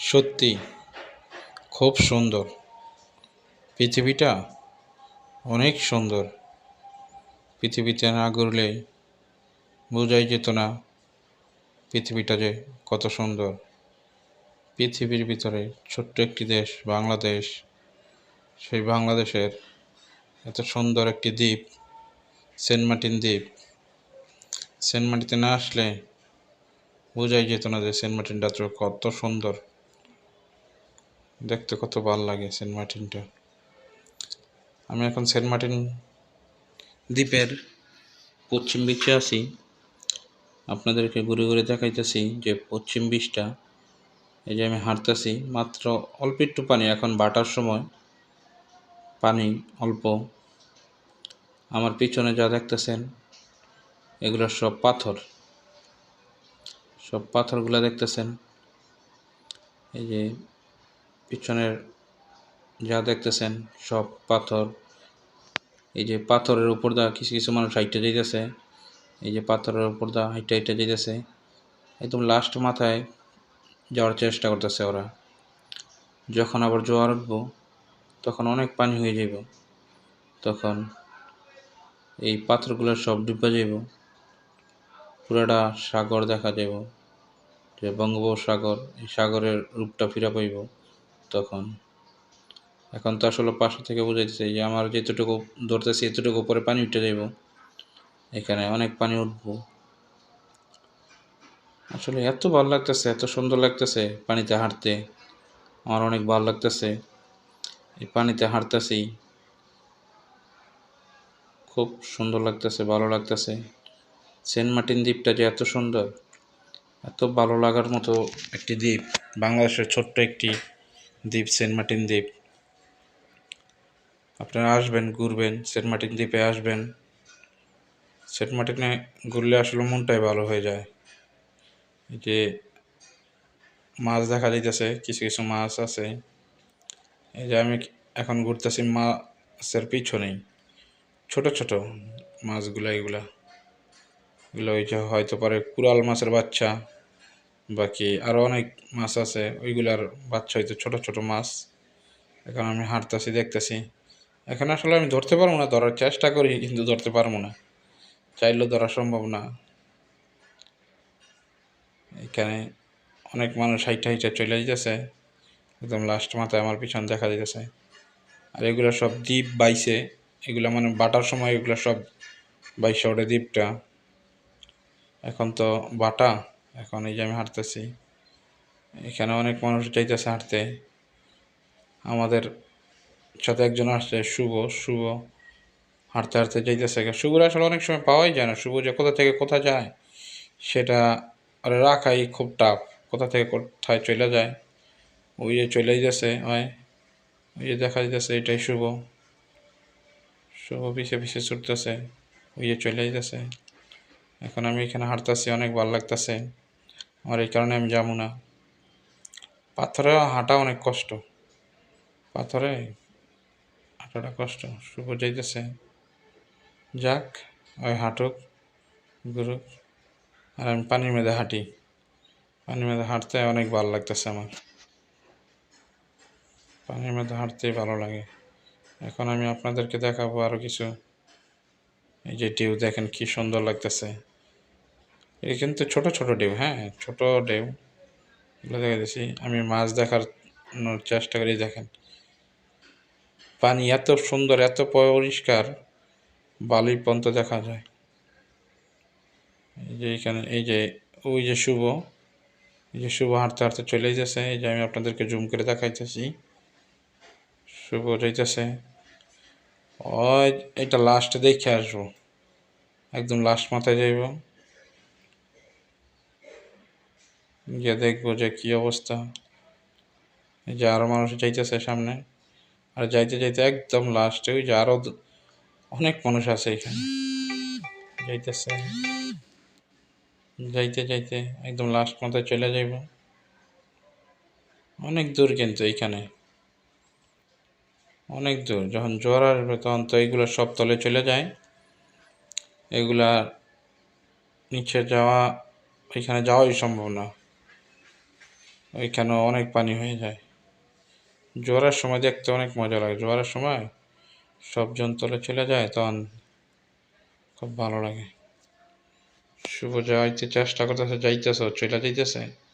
সত্যি খুব সুন্দর। পৃথিবীটা অনেক সুন্দর। পৃথিবীতে না ঘুরলে বোঝাই যেত না পৃথিবীটা যে কত সুন্দর। পৃথিবীর ভিতরে ছোট্ট একটি দেশ, বাংলাদেশ, সেই বাংলাদেশের এত সুন্দর একটি দ্বীপ, সেন্ট মার্টিন দ্বীপ। সেন্ট মার্টিতে না আসলে বোঝাই যেত না যে সেন্ট মার্টিনটা তো কত সুন্দর। দেখতে কত ভালো লাগে সেন্ট মার্টিনটা। আমি এখন সেন্ট মার্টিন দ্বীপের পশ্চিম বিচে আছি। আপনাদেরকে ঘুরে ঘুরে দেখাইতেছি যে পশ্চিম বিচটা, এই যে আমি হাঁটতেছি, মাত্র অল্প একটু পানি, এখন বাটার সময়। পানি অল্প। আমার পিছনে যা দেখতেছেন, এগুলো সব পাথর। সব পাথরগুলো দেখতেছেন। এই যে পিছনের যা দেখতেছেন, সব পাথর। এই যে পাথরের উপর দা কিছু কিছু মানুষ হাইটে যাইতেছে। এই যে পাথরের উপর দা হাইটে হাইটে যাইতেছে। একদম লাস্ট মাথায় যাওয়ার চেষ্টা করতেছে ওরা। যখন আবার জোয়ার উঠবো, তখন অনেক পানি হয়ে যাইব। তখন এই পাথরগুলো সব ডুবে যাইব। পুরাটা সাগর দেখা যাব যে বঙ্গোপসাগর, এই সাগরের রূপটা ফিরা পাইব। তখন। এখন তো আসলে পাশে থেকে বুঝাইতেছে যে আমার যেতটুকু ধরতেছি এতটুকু পরে পানি উঠে যাইব। এখানে অনেক পানি উঠবো। আসলে এত ভালো লাগতেছে, এত সুন্দর লাগতেছে পানিতে হাঁটতে। আমার অনেক ভালো লাগতেছে। এই পানিতে হাঁটতেছি। খুব সুন্দর লাগতেছে, ভালো লাগতেছে। সেন্ট মার্টিন দ্বীপটা যে এত সুন্দর, এত ভালো লাগার মতো একটি দ্বীপ, বাংলাদেশের ছোট্ট একটি দ্বীপ, সেন্ট মার্টিন দ্বীপ। আপনারা আসবেন, ঘুরবেন, সেন্ট মার্টিন দ্বীপে আসবেন। সেন্ট মার্টিনে ঘুরলে আসলে মনটাই ভালো হয়ে যায়। এই যে মাছ দেখা যাইতেছে কিছু কিছু মাছ আছে। এই যে আমি এখন ঘুরতেছি মাছের পিছনেই ছোট ছোট মাছগুলা, এগুলা। এগুলো ওই যে হয়তো পারে কুরাল মাছের বাচ্চা। বাকি আরও অনেক মাছ আছে, ওইগুলার বাচ্চা হয়তো ছোট ছোট মাছ। এখন আমি হাঁটতেছি, দেখতেছি। এখন আসলে আমি ধরতে পারব না, ধরার চেষ্টা করি, কিন্তু ধরতে পারব না। চাইলেও ধরা সম্ভব না। এখানে অনেক মানুষ হাইটা হাইটা চলে যেতেছে একদম লাস্ট মাথায় আমার পিছন দেখা যেতেছে আর এগুলো সব দ্বীপ বাইছে। এগুলো মানে বাটার সময় এগুলো সব বাইশে ওঠে দ্বীপটা। এখন তো বাটা। এখন এই যে আমি হাঁটতেছি, এখানে অনেক মানুষ যাইতেছে হাঁটতে। আমাদের সাথে একজন আসছে, শুভ শুভ হাঁটতে হাঁটতে যাইতেছে। শুভর আসলে অনেক সময় পাওয়াই যায় না। শুভ যে কোথা থেকে কোথা যায়, সেটা আর রাখাই খুব টাফ কোথা থেকে কোথায় চলে যায়, ওই যে চলে যেতেছে হয় ওই যে দেখা যেতেছে এটাই শুভ। শুভ পিছে পিছে ছুটতেছে, ওই যে চলে যেতেছে এখন আমি এখানে হাঁটতেছি, অনেক ভালো লাগতেছে। আমার এই কারণে আমি যাব না। পাথরে হাঁটা অনেক কষ্ট। পাথরে হাঁটাটা কষ্ট, শুভ যাইতেছে। যাক, ওই হাঁটুক, ঘুরুক, আর আমি পানির মেঝে হাঁটি। পানির মেঝে হাঁটতে অনেক ভালো লাগতেছে আমার। পানির মধ্যে হাঁটতেই ভালো লাগে। এখন আমি আপনাদেরকে দেখাবো আরও কিছু। এই যে ঢেউ, দেখেন কি সুন্দর লাগতেছে। এই কিন্তু ছোট ছোট ঢেউ হ্যাঁ ছোট ঢেউ এগুলো দেখা আমি মাছ দেখার চেষ্টা করি, দেখেন। পানি এত সুন্দর, এত পরিষ্কার বালি পর্যন্ত দেখা যায়। এই যে এখানে, এই যে, ওই যে শুভ, এই যে শুভ হাঁটতে হাঁটতে চলে যাচ্ছে এই যে আমি আপনাদেরকে জুম করে দেখাইতেছি। শুভ যাইতেছে। ওই, এটা লাস্টে দেখে আসব। একদম লাস্ট মাথায় যাইব। গিয়ে দেখব যে কি অবস্থা। এই যে আরও মানুষ যাইতেছে সামনে। আর যাইতে যাইতে একদম লাস্টে ওই যে আরও অনেক মানুষ আছে এখানে। যাইতেছে। যাইতে যাইতে একদম লাস্ট মাথায় চলে যাইব। অনেক দূর কিন্তু এইখানে অনেক দূর। যখন জ্বর আসবে তখন তো এইগুলো সব তলে চলে যায়। এগুলা নিচে যাওয়া এখানে যাওয়াই সম্ভব না। ওইখানেও অনেক পানি হয়ে যায়। জোয়ারের সময় দেখতে অনেক মজা লাগে। জোয়ারের সময় সব জন্তলে চলে যায়, তখন খুব ভালো লাগে। শুভ যাইতে চেষ্টা করতেছে, যাইতেছে চলে যাইতেছে?